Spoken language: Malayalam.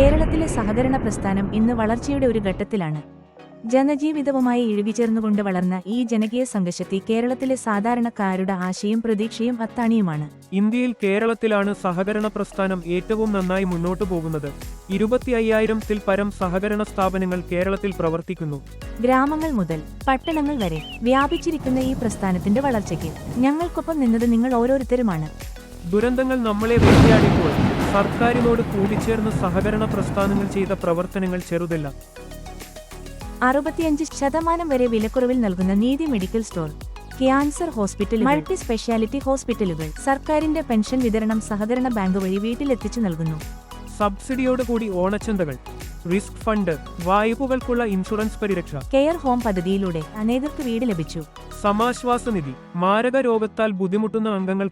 സഹകരണ പ്രസ്ഥാനം ഇന്ന് വളർച്ചയുടെ ഒരു ഘട്ടത്തിലാണ്. ജനജീവിതവുമായി ഇഴുകിച്ചേർന്നുകൊണ്ട് വളർന്ന ഈ ജനകീയ സംഘശക്തി കേരളത്തിലെ സാധാരണക്കാരുടെ ആശയും പ്രതീക്ഷയും അത്താണിയുമാണ്. ഇന്ത്യയിൽ കേരളത്തിലാണ് സഹകരണ പ്രസ്ഥാനം ഏറ്റവും നന്നായി മുന്നോട്ടു പോകുന്നത്. ഇരുപത്തി അയ്യായിരത്തിൽ പരം സഹകരണ സ്ഥാപനങ്ങൾ കേരളത്തിൽ പ്രവർത്തിക്കുന്നു. ഗ്രാമങ്ങൾ മുതൽ പട്ടണങ്ങൾ വരെ വ്യാപിച്ചിരിക്കുന്ന ഈ പ്രസ്ഥാനത്തിന്റെ വളർച്ചയ്ക്ക് ഞങ്ങൾക്കൊപ്പം നിന്നത് നിങ്ങൾ ഓരോരുത്തരുമാണ്. ദുരന്തങ്ങൾ നമ്മളെ വേട്ടയാടിപ്പോൾ സർക്കാരിനോട് കൂടിച്ചേർന്ന് സഹകരണ പ്രസ്ഥാനങ്ങൾ ചെയ്ത പ്രവർത്തനങ്ങൾ ചെറുതല്ല. അറുപത്തിയഞ്ച് ശതമാനം വരെ വിലക്കുറവിൽ നൽകുന്ന Neethi medical store cancer hospital multi speciality ഹോസ്പിറ്റലുകൾ സർക്കാരിന്റെ പെൻഷൻ വിതരണം സഹകരണ ബാങ്ക് വഴി വീട്ടിലെത്തിച്ചു നൽകുന്നു. സബ്സിഡിയോടുകൂടി ഓണച്ചന്തകൾ റിസ്ക് ഫണ്ട് വായ്പകൾക്കുള്ള ഇൻഷുറൻസ് പരിരക്ഷ. കെയർ ഹോം പദ്ധതിയിലൂടെ അനേകർക്ക് വീട് ലഭിച്ചു. സമാശ്വാസ നിധി മാരക രോഗത്താൽ ബുദ്ധിമുട്ടുന്ന അംഗങ്ങൾ